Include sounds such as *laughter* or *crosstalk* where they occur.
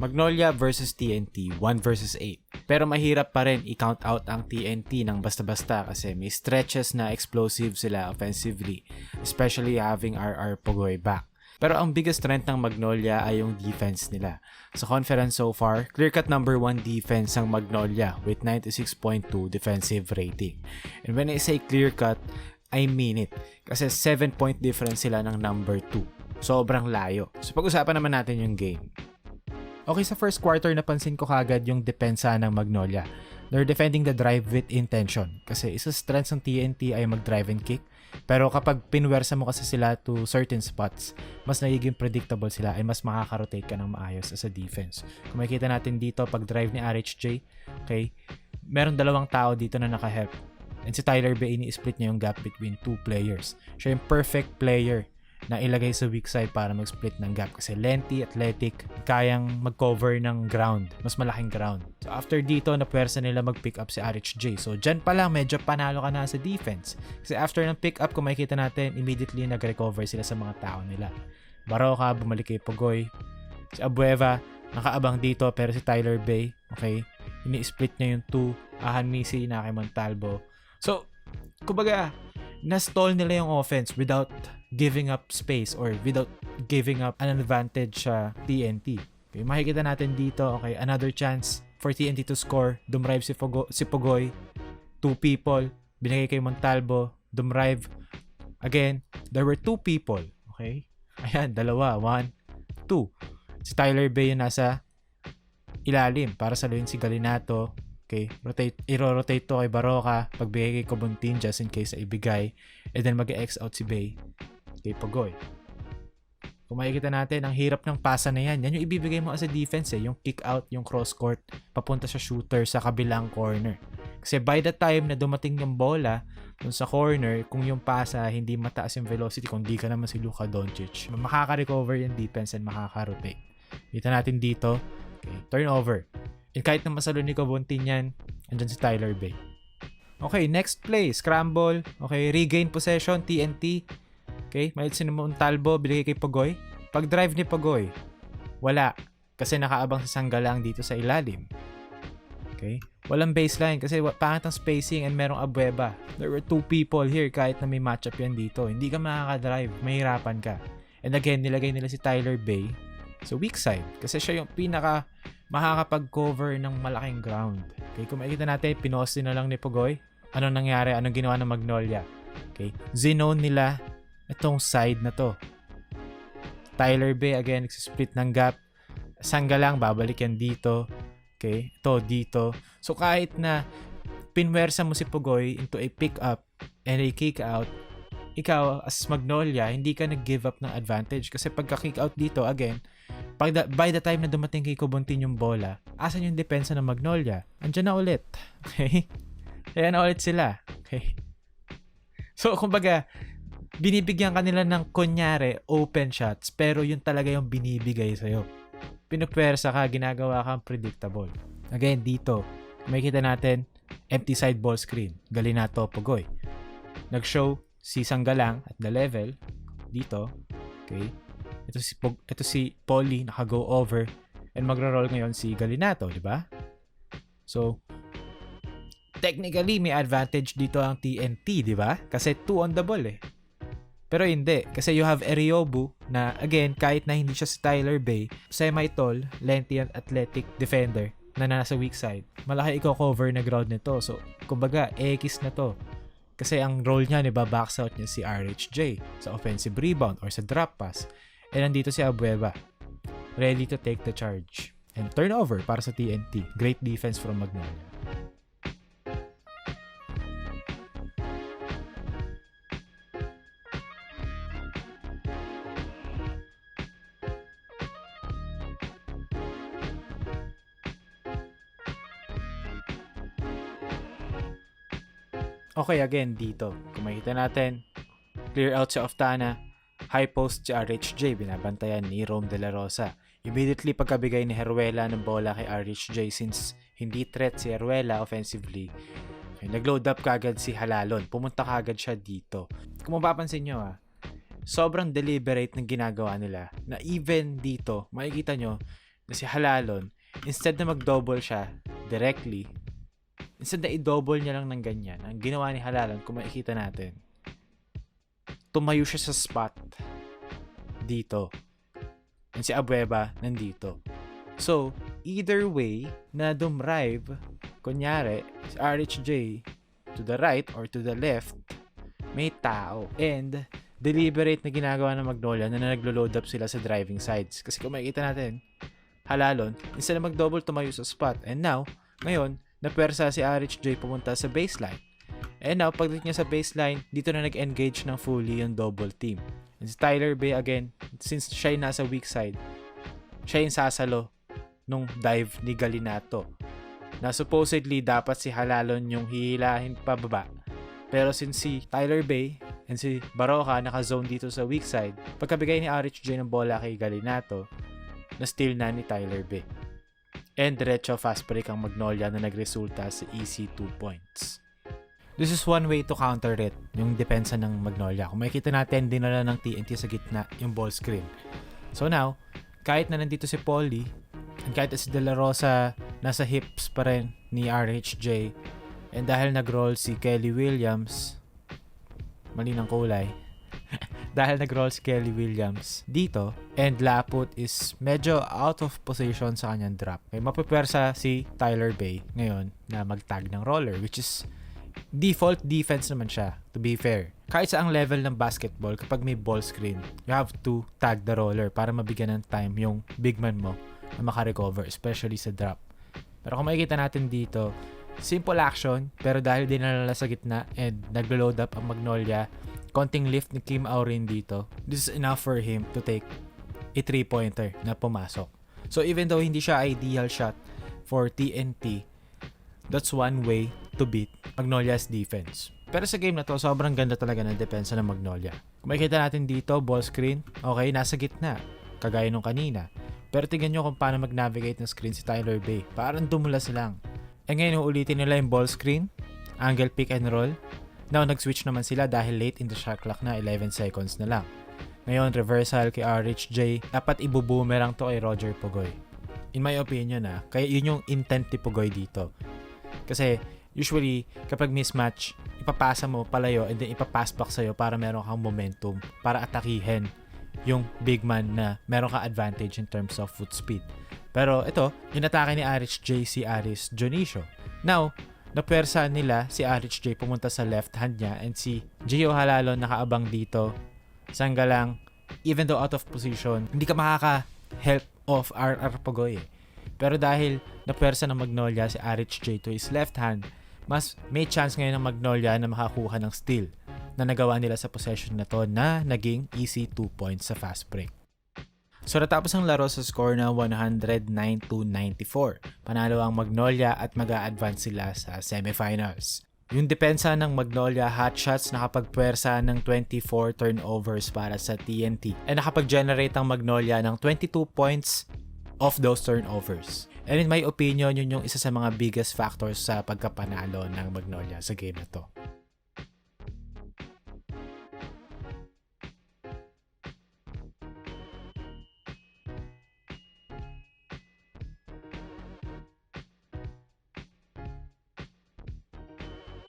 Magnolia versus TNT, 1 versus 8. Pero mahirap pa rin i-count out ang TNT ng basta-basta kasi may stretches na explosive sila offensively, especially having RR Pogoy back. Pero ang biggest strength ng Magnolia ay yung defense nila. Sa conference so far, clear-cut number 1 defense ang Magnolia with 96.2 defensive rating. And when I say clear-cut, I mean it. Kasi 7 point difference sila ng number 2. Sobrang layo. So pag-usapan naman natin yung game. Okay, sa first quarter napansin ko kagad yung depensa ng Magnolia. They're defending the drive with intention. Kasi isa strength ng TNT ay mag-drive and kick. Pero kapag pinwersa mo kasi sila to certain spots, mas nagiging predictable sila ay mas makaka-rotate ka ng maayos as a defense. Kung makikita natin dito pag drive ni RHJ, okay, meron dalawang tao dito na naka-help. And si Tyler Bay, ini-split niya yung gap between two players. Siya yung perfect player na ilagay sa weak side para mag-split ng gap kasi lengthy, athletic, kayang mag-cover ng ground, mas malaking ground. So after dito, napwersa nila mag-pick up si RHJ. So dyan pa lang, medyo panalo ka na sa defense. Kasi after ng pick up, kung makikita natin, immediately nag-recover sila sa mga tao nila. Baroka, bumalik kay Pogoy. Si Abueva, nakaabang dito pero si Tyler Bay, okay, ini-split niya yung two, Ahan Misi na kay. So, kumbaga, na-stall nila yung offense without giving up space or without giving up an advantage sa TNT. Okay, makikita natin dito, okay, another chance for TNT to score. Dumrive si, Fogo, si Pogoy. Two people. Binigay kay Montalvo. Dumrive. Again, there were two people. Okay? Ayan, dalawa. One, two. Si Tyler Bay yung nasa ilalim para saluhin si Galinato. Okay, rotate, i-rotate to kay Baroka, pagbigay kay Kobuntin just in case ibigay, and then mag-X out si Bay kay Pagoy. Kung makikita natin, ang hirap ng pasa na yan. Yan yung ibibigay mo as a defense eh. Yung kick out, yung cross court, papunta sa shooter sa kabilang corner. Kasi by the time na dumating yung bola dun sa corner, kung yung pasa hindi mataas yung velocity, kung di ka naman si Luka Doncic, makaka-recover yung defense and makaka-rotate. Kita natin dito, okay, turnover. And kahit na masalo ni Kobuntin yan, andyan si Tyler Bay. Okay, next play, scramble. Okay, regain possession, TNT. Okay, may si Montalvo, binigay kay Pagoy. Pag drive ni Pagoy, wala. Kasi nakaabang sa sanggalang dito sa ilalim. Okay? Walang baseline kasi pangit ang spacing and merong abueba. There were two people here kahit na may matchup yan dito. Hindi ka makaka-drive. Mahirapan ka. And again, nilagay nila si Tyler Bay sa weak side. Kasi siya yung pinaka makakapag-cover ng malaking ground. Okay, kung makikita natin, pinosti na lang ni Pagoy. Ano nangyari? Anong ginawa ng Magnolia? Okay, zinone nila itong side na to. Tyler Bay again, nagsisplit ng gap. Sangga lang, babalik yan dito. Okay, ito dito. So kahit na pinwersa mo si Pugoy into a pick up and a kick out, ikaw as Magnolia, hindi ka nag-give up ng advantage. Kasi pagka kick out dito, again, pag the, by the time na dumating kay Kubuntin yung bola, asan yung depensa ng Magnolia? Andiyan na ulit. *laughs* Okay? Ayan na ulit sila. Okay? So, kumbaga, binibigyan kanila ng kunyari open shots pero yun talaga yung binibigay sa'yo. Pinupwersa ka, ginagawa kang predictable. Again, dito, makikita natin empty side ball screen. Galinato, Pogoy. Nag-show si Sanggalang at the level dito. Okay? Ito si Pog, ito si Polly naka-go over and magra-roll ngayon si Galinato, di ba? So, technically may advantage dito ang TNT, di ba? Kasi 2 on the ball eh. Pero hindi, kasi you have Eriobu na again, kahit na hindi siya si Tyler Bay, semi-tall, lengthy and athletic defender na nasa weak side. Malaki i-cover na ground nito. So, kumbaga, X na to. Kasi ang role niya, ni box out niya si RHJ sa offensive rebound or sa drop pass. And nandito si Abueva, ready to take the charge. And turnover para sa TNT. Great defense from Magnolia. Okay, again, dito. Kung makikita natin, clear out si Oftana, high post si RHJ, binabantayan ni Rome De La Rosa. Immediately pagkabigay ni Heruela ng bola kay RHJ since hindi threat si Heruela offensively, nag-load up kagad si Halalon. Pumunta kagad siya dito. Kung mapapansin nyo ah, sobrang deliberate ng ginagawa nila na even dito, makikita nyo, na si Halalon, instead na mag-double siya directly, instead na i-double niya lang ng ganyan, ang ginawa ni Halalon, kung makikita natin, tumayo siya sa spot dito. And si Abueva nandito. So, either way na dumrive, kunyari, si RHJ to the right or to the left, may tao. And, deliberate na ginagawa ng Magnolia na naglo-load up sila sa driving sides. Kasi kung makikita natin, halalon, instead na mag-double tumayo sa spot. And now, ngayon, napersa si RHJ pumunta sa baseline. And now, pagdating niya sa baseline, dito na nag-engage ng fully yung double team. And si Tyler Bay again, since siya yung nasa weak side, siya yung sasalo nung dive ni Galinato. Na supposedly dapat si Halalon yung hihilahin pababa. Pero since si Tyler Bay and si Baroka naka-zone dito sa weak side, pagkabigay ni RHJ ng bola kay Galinato, na steal na ni Tyler Bay. And diretso fast break ang Magnolia na nagresulta sa easy 2 points. This is one way to counter it, yung depensa ng Magnolia. Kung makikita natin, dinala ng TNT sa gitna yung ball screen. So now, kahit na nandito si Paulie, and kahit si De La Rosa nasa hips pa rin ni RHJ, and dahil nag-roll si Kelly Williams, mali ng kulay, dahil nag-roll si Kelly Williams dito, and Laput is medyo out of position sa kanyang drop. May mapapwersa si Tyler Bay ngayon na mag-tag ng roller, which is default defense naman siya, to be fair. Kahit sa ang level ng basketball, kapag may ball screen, you have to tag the roller para mabigyan ng time yung big man mo na makarecover, especially sa drop. Pero kung makikita natin dito, simple action, pero dahil din nalala sa gitna and naglo-load up ang Magnolia, konting lift ni Kim Aurin dito, this is enough for him to take a three-pointer na pumasok. So even though hindi siya ideal shot for TNT, that's one way to beat Magnolia's defense. Pero sa game na to, sobrang ganda talaga ng depensa ng Magnolia. Kung makikita natin dito, ball screen, okay, nasa gitna. Kagaya nung kanina. Pero tingnan nyo kung paano mag-navigate ng screen si Tyler Bay. Parang dumulas lang. E ngayon, uulitin nila yung ball screen, angle pick and roll. Now, nag-switch naman sila dahil late in the shot clock na 11 seconds na lang. Ngayon, reversal kay RHJ. Dapat ibu-boomerang to kay Roger Pugoy. In my opinion ah, kaya yun yung intent ni Pugoy dito. Kasi usually kapag mismatch, ipapasa mo palayo and then ipapass back sa'yo para meron kang momentum para atakihin yung big man na meron ka advantage in terms of foot speed. Pero ito, inatake ni RHJ si Aris Dionisio. Now, napersa nila si RHJ pumunta sa left hand niya and si Gio Halalo nakaabang dito. Sangga lang, even though out of position, hindi ka makaka-help of RR Pagoy eh. Pero dahil napersa ng Magnolia si RHJ to his left hand, mas may chance ngayon ng Magnolia na makakuha ng steal na nagawa nila sa possession na to na naging easy 2 points sa fast break. So natapos ang laro sa score na 109 to 94. Panalo ang Magnolia at mag advance sila sa semifinals. Yung depensa ng Magnolia hotshots nakapagpwersa ng 24 turnovers para sa TNT and nakapag-generate ang Magnolia ng 22 points of those turnovers. And in my opinion, yun yung isa sa mga biggest factors sa pagkapanalo ng Magnolia sa game na to.